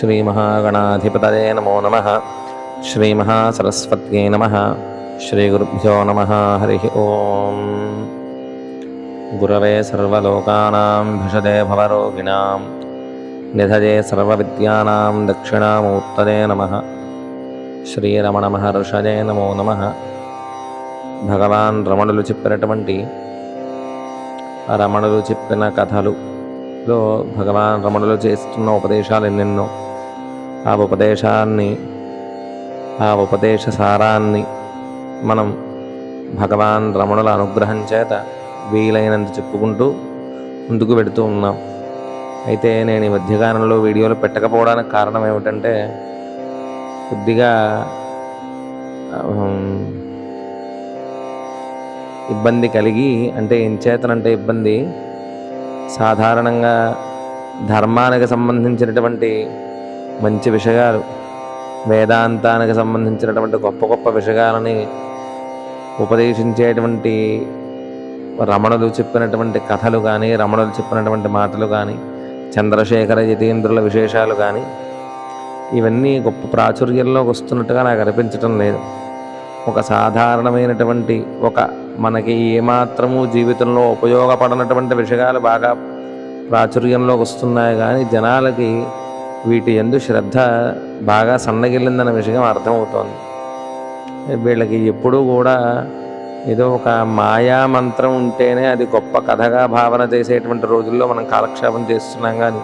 శ్రీమహాగణాధిపతయే నమో నమ. శ్రీమహాసరస్వత్యై నమ. శ్రీగురుభ్యో నమ. హరి ఓం. గురవే సర్వలోకానాం భిషదే భవరోగిణాం. నిధజే సర్వవిద్యానాం దక్షిణామూర్తదే నమ. శ్రీరమణ మహర్షదే నమో నమ. భగవాన్ రమణులు చెప్పినటువంటి రమణులు చెప్పిన కథలులో భగవాన్ రమణులు చేస్తున్న ఉపదేశాలు ఎన్నెన్నో. ఆ ఉపదేశాన్ని ఆ ఉపదేశ సారాన్ని మనం భగవాన్ రమణుల అనుగ్రహం చేత వీలైనంత చెప్పుకుంటూ ముందుకు పెడుతూ ఉన్నాం. అయితే నేను ఈ మధ్యకాలంలో వీడియోలు పెట్టకపోవడానికి కారణం ఏమిటంటే కొద్దిగా ఇబ్బంది కలిగి అంటే ఏం చేతనంటే ఇబ్బంది సాధారణంగా ధర్మానికి సంబంధించినటువంటి మంచి విషయాలు. వేదాంతానికి సంబంధించినటువంటి గొప్ప గొప్ప విషయాలని ఉపదేశించేటువంటి రమణులు చెప్పినటువంటి కథలు కానీ రమణులు చెప్పినటువంటి మాటలు కానీ చంద్రశేఖర యతీంద్రుల విశేషాలు కానీ ఇవన్నీ గొప్ప ప్రాచుర్యంలోకి వస్తున్నట్టుగా నాకు అనిపించటం లేదు. ఒక సాధారణమైనటువంటి ఒక మనకి ఏమాత్రము జీవితంలో ఉపయోగపడనటువంటి విషయాలు బాగా ప్రాచుర్యంలోకి వస్తున్నాయి కానీ జనాలకి వీటి ఎందు శ్రద్ధ బాగా సన్నగిల్లిందన్న విషయం అర్థమవుతోంది. వీళ్ళకి ఎప్పుడూ కూడా ఏదో ఒక మాయా మంత్రం ఉంటేనే అది గొప్ప కథగా భావన చేసేటువంటి రోజుల్లో మనం కాలక్షేపం చేస్తున్నాం కానీ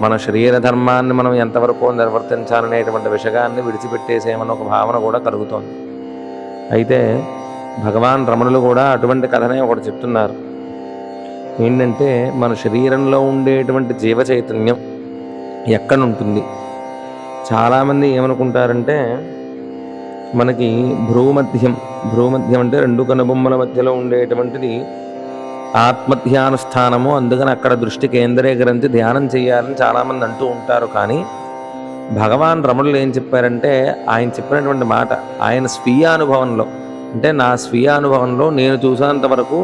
మన శరీర ధర్మాన్ని మనం ఎంతవరకు నిర్వర్తించాలనేటువంటి విషయాన్ని విడిచిపెట్టేసేమన్న ఒక భావన కూడా కలుగుతోంది. అయితే భగవాన్ రమణులు కూడా అటువంటి కథనే ఒకటి చెప్తున్నారు. ఏంటంటే మన శరీరంలో ఉండేటువంటి జీవ చైతన్యం ఎక్కడ ఉంటుంది చాలామంది ఏమనుకుంటారంటే మనకి భ్రూమధ్యం భ్రూమధ్యం అంటే రెండు కనుబొమ్మల మధ్యలో ఉండేటువంటిది ఆత్మధ్యానుష్ఠానము అందుకని అక్కడ దృష్టి కేంద్రీకరించి ధ్యానం చేయాలని చాలామంది అంటూ ఉంటారు. కానీ భగవాన్ రమణులు ఏం చెప్పారంటే ఆయన చెప్పినటువంటి మాట ఆయన స్వీయ అనుభవంలో అంటే నా స్వీయ అనుభవంలో నేను చూసినంత వరకు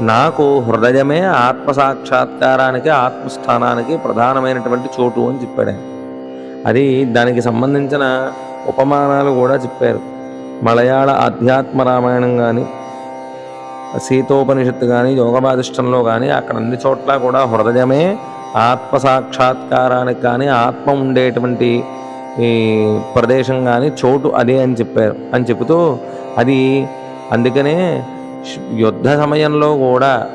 నాకు హృదయమే ఆత్మ సాక్షాత్కారానికి ఆత్మస్థానానికి ప్రధానమైనటువంటి చోటు అని చెప్పాడు ఆయన. అది దానికి సంబంధించిన ఉపమానాలు కూడా చెప్పారు. మలయాళ ఆధ్యాత్మ రామాయణం కానీ సీతోపనిషత్తు కానీ యోగబాధిష్టంలో కానీ అక్కడ అన్ని చోట్ల కూడా హృదయమే ఆత్మ సాక్షాత్కారానికి కానీ ఆత్మ ఉండేటువంటి ఈ ప్రదేశం కానీ చోటు అదే అని చెప్పారు. అని చెబుతూ అది అందుకనే యుద్ధ సమయంలో కూడా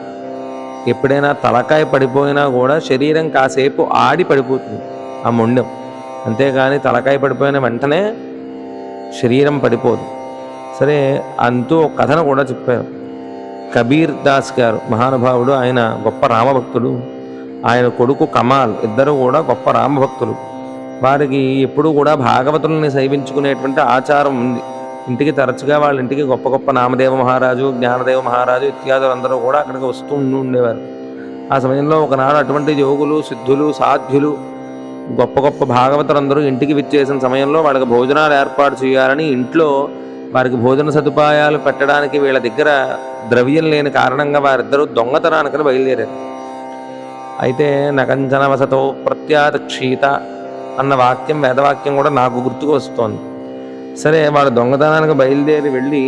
ఎప్పుడైనా తలకాయ పడిపోయినా కూడా శరీరం కాసేపు ఆడి పడిపోతుంది ఆ మొండెం. అంతేగాని తలకాయ పడిపోయిన వెంటనే శరీరం పడిపోదు. సరే అంతూ ఒక కథను కూడా చెప్పారు. కబీర్ దాస్ గారు మహానుభావుడు ఆయన గొప్ప రామభక్తుడు. ఆయన కొడుకు కమాల్ ఇద్దరు కూడా గొప్ప రామభక్తులు. వారికి ఎప్పుడూ కూడా భాగవతుల్ని సేవించుకునేటువంటి ఆచారం ఉంది. ఇంటికి తరచుగా వాళ్ళ ఇంటికి గొప్ప గొప్ప నామదేవ మహారాజు జ్ఞానదేవ మహారాజు ఇత్యాదులు అందరూ కూడా అక్కడికి వస్తూ ఉండి ఉండేవారు. ఆ సమయంలో ఒకనాడు అటువంటి యోగులు సిద్ధులు సాధ్యులు గొప్ప గొప్ప భాగవతులందరూ ఇంటికి విచ్చేసిన సమయంలో వాళ్ళకి భోజనాలు ఏర్పాటు చేయాలని ఇంట్లో వారికి భోజన సదుపాయాలు పెట్టడానికి వీళ్ళ దగ్గర ద్రవ్యం లేని కారణంగా వారిద్దరూ దొంగతనానికి బయలుదేరారు. అయితే నకంచన ప్రత్యాత క్షీత అన్న వాక్యం వేదవాక్యం కూడా నాకు గుర్తుకు వస్తోంది. సరే వాడు దొంగతనానికి బయలుదేరి వెళ్ళి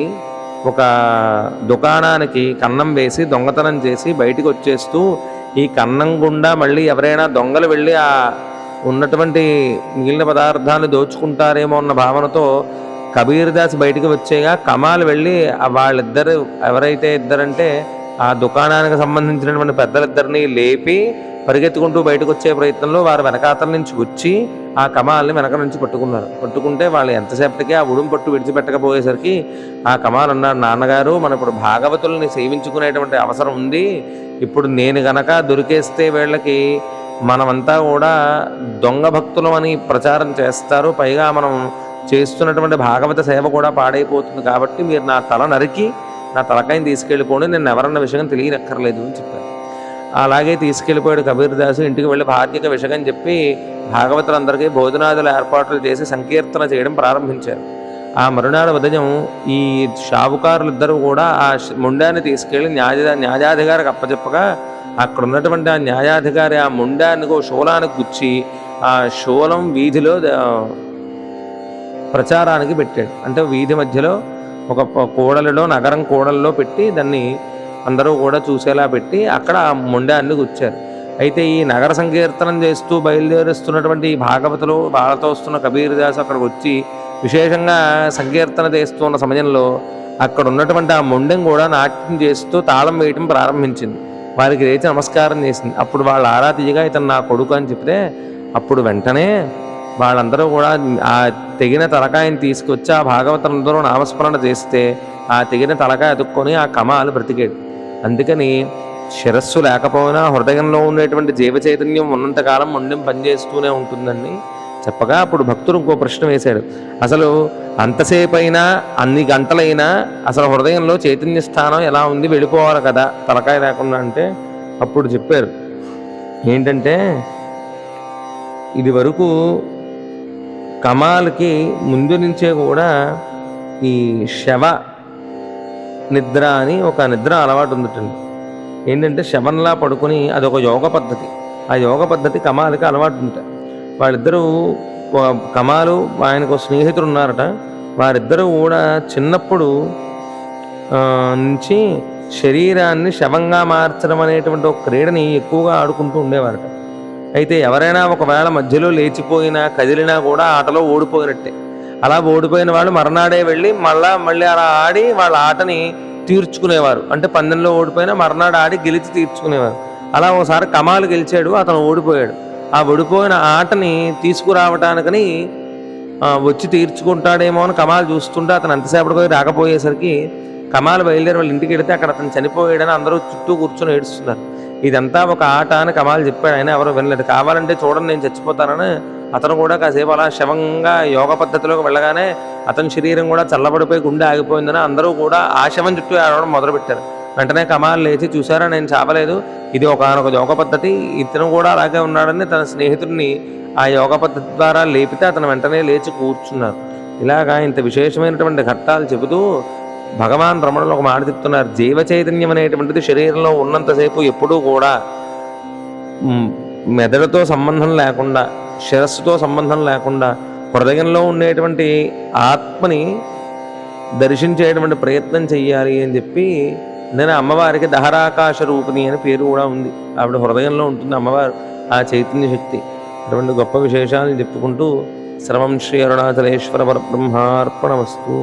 ఒక దుకాణానికి కన్నం వేసి దొంగతనం చేసి బయటికి వచ్చేస్తూ ఈ కన్నం గుండా మళ్ళీ ఎవరైనా దొంగలు వెళ్ళి ఆ ఉన్నటువంటి మిగిలిన పదార్థాన్ని దోచుకుంటారేమో అన్న భావనతో కబీర్ దాస్ బయటికి వచ్చేగా కమాల్ వెళ్ళి వాళ్ళిద్దరు ఎవరైతే ఇద్దరంటే ఆ దుకాణానికి సంబంధించినటువంటి పెద్దలిద్దరిని లేపి పరిగెత్తుకుంటూ బయటకు వచ్చే ప్రయత్నంలో వారు వెనకాతల నుంచి వచ్చి ఆ కమాల్ని వెనక నుంచి పట్టుకున్నారు. పట్టుకుంటే వాళ్ళు ఎంతసేపటికి ఆ ఉడుం పట్టు విడిచిపెట్టకపోయేసరికి ఆ కమాల్ అన్నాడు నాన్నగారు మనం ఇప్పుడు భాగవతుల్ని సేవించుకునేటువంటి అవసరం ఉంది. ఇప్పుడు నేను గనక దొరికేస్తే వీళ్ళకి మనమంతా కూడా దొంగ భక్తులం అని ప్రచారం చేస్తారు. పైగా మనం చేస్తున్నటువంటి భాగవత సేవ కూడా పాడైపోతుంది కాబట్టి మీరు నా తల నరికి నా తలకాయని తీసుకెళ్ళిపోండి. నేను ఎవరన్న విషయం తెలియనక్కర్లేదు అని చెప్పారు. అలాగే తీసుకెళ్ళిపోయాడు కబీర్దాసు ఇంటికి వెళ్ళి భార్యకి విషయం చెప్పి భాగవతులందరికీ భోజనాదుల ఏర్పాట్లు చేసి సంకీర్తన చేయడం ప్రారంభించారు. ఆ మరునాడు ఉదయం ఈ షావుకారులు ఇద్దరు కూడా ఆ ముండాన్ని తీసుకెళ్ళి న్యాయ న్యాయాధికారికి అప్పచెప్పగా అక్కడ ఉన్నటువంటి ఆ న్యాయాధికారి ఆ ముండానికి ఓ శూలానికి గుచ్చి ఆ శూలం వీధిలో ప్రచారానికి పెట్టాడు. అంటే వీధి మధ్యలో ఒక కూడలలో కూడలిలో నగరం కూడలిలో పెట్టి దాన్ని అందరూ కూడా చూసేలా పెట్టి అక్కడ ఆ మొండాన్ని గుచ్చారు. అయితే ఈ నగర సంకీర్తనం చేస్తూ బయలుదేరుస్తున్నటువంటి ఈ భాగవతులు వాళ్ళతో వస్తున్న కబీర్దాస్ అక్కడికి వచ్చి విశేషంగా సంకీర్తన చేస్తున్న సమయంలో అక్కడ ఉన్నటువంటి ఆ మొండెం కూడా నాట్యం చేస్తూ తాళం వేయటం ప్రారంభించింది. వారికి లేచి నమస్కారం చేసింది. అప్పుడు వాళ్ళు ఆరా తీయగా ఇతను నా కొడుకు అని చెప్తే అప్పుడు వెంటనే వాళ్ళందరూ కూడా ఆ తెగిన తలకాయని తీసుకొచ్చి ఆ భాగవతంలో నామస్మరణ చేస్తే ఆ తెగిన తలకాయ అతుక్కొని ఆ కమాలు బ్రతికాడు అందుకని శిరస్సు లేకపోయినా హృదయంలో ఉండేటువంటి జీవ చైతన్యం ఉన్నంతకాలం మొండెం పనిచేస్తూనే ఉంటుందండి. చెప్పగా అప్పుడు భక్తుడు ఇంకో ప్రశ్న వేశాడు. అసలు అంతసేపు అయినా అన్ని గంటలైనా అసలు హృదయంలో చైతన్య స్థానం ఎలా ఉంది? వెళ్ళిపోవాలి కదా తలకాయ లేకుండా అంటే అప్పుడు చెప్పారు. ఏంటంటే ఇది వరకు కమాలకి ముందు నుంచే కూడా ఈ శవ నిద్ర అని ఒక నిద్ర అలవాటు ఉందిటండి. ఏంటంటే శవంలా అది అదొక యోగ పద్ధతి. ఆ యోగ పద్ధతి కమాలకి అలవాటు ఉంట. వాళ్ళిద్దరూ కమాలు ఆయనకు స్నేహితుడు ఉన్నారట. వారిద్దరూ కూడా చిన్నప్పుడు నుంచి శరీరాన్ని శవంగా మార్చడం అనేటువంటి ఒక క్రీడని ఎక్కువగా ఆడుకుంటూ ఉండేవారట. అయితే ఎవరైనా ఒకవేళ మధ్యలో లేచిపోయినా కదిలినా కూడా ఆటలో ఓడిపోయినట్టే. అలా ఓడిపోయిన వాళ్ళు మర్నాడే వెళ్ళి మళ్ళా మళ్ళీ అలా ఆడి వాళ్ళ ఆటని తీర్చుకునేవారు. అంటే పందెంలో ఓడిపోయినా మర్నాడు ఆడి గెలిచి తీర్చుకునేవారు. అలా ఒకసారి కమాలు గెలిచాడు అతను ఓడిపోయాడు. ఆ ఓడిపోయిన ఆటని తీసుకురావటానికని వచ్చి తీర్చుకుంటాడేమో అని కమాలు చూస్తుంటే అతను ఎంతసేపటికి రాకపోయేసరికి కమాలు బయలుదేరి వాళ్ళ ఇంటికి వెళితే అక్కడ అతను చనిపోయాడని అందరూ చుట్టూ కూర్చొని ఏడుస్తున్నారు. ఇదంతా ఒక ఆట అని కమాలు చెప్పాడు. ఆయన ఎవరు వినలేదు. కావాలంటే చూడండి నేను చచ్చిపోతానని అతను కూడా కాసేపు అలా శవంగా యోగ పద్ధతిలోకి వెళ్ళగానే అతని శరీరం కూడా చల్లబడిపోయి గుండె ఆగిపోయిందని అందరూ కూడా ఆ శవం చుట్టూ ఆడవడం మొదలుపెట్టారు. వెంటనే కమాల్ లేచి చూసారా నేను చావలేదు. ఇది ఒక యోగ పద్ధతి. ఇతను కూడా అలాగే ఉన్నాడని తన స్నేహితుడిని ఆ యోగ పద్ధతి ద్వారా లేపితే అతను వెంటనే లేచి కూర్చున్నారు. ఇలాగా ఇంత విశేషమైనటువంటి ఘట్టాలు చెబుతూ భగవాన్ రమణులు ఒక మాట చెప్తున్నారు. జీవ చైతన్యం అనేటువంటిది శరీరంలో ఉన్నంతసేపు ఎప్పుడూ కూడా మెదడుతో సంబంధం లేకుండా శిరస్సుతో సంబంధం లేకుండా హృదయంలో ఉండేటువంటి ఆత్మని దర్శించేటువంటి ప్రయత్నం చెయ్యాలి అని చెప్పి నేను అమ్మవారికి దహరాకాశ రూపిణి అని పేరు కూడా ఉంది. ఆవిడ హృదయంలో ఉంటుంది అమ్మవారు. ఆ చైతన్య శక్తి. అటువంటి గొప్ప విశేషాలను చెప్పుకుంటూ శ్రవం శ్రీ అరుణాచలేశ్వర పరబ్రహ్మార్పణమస్తు.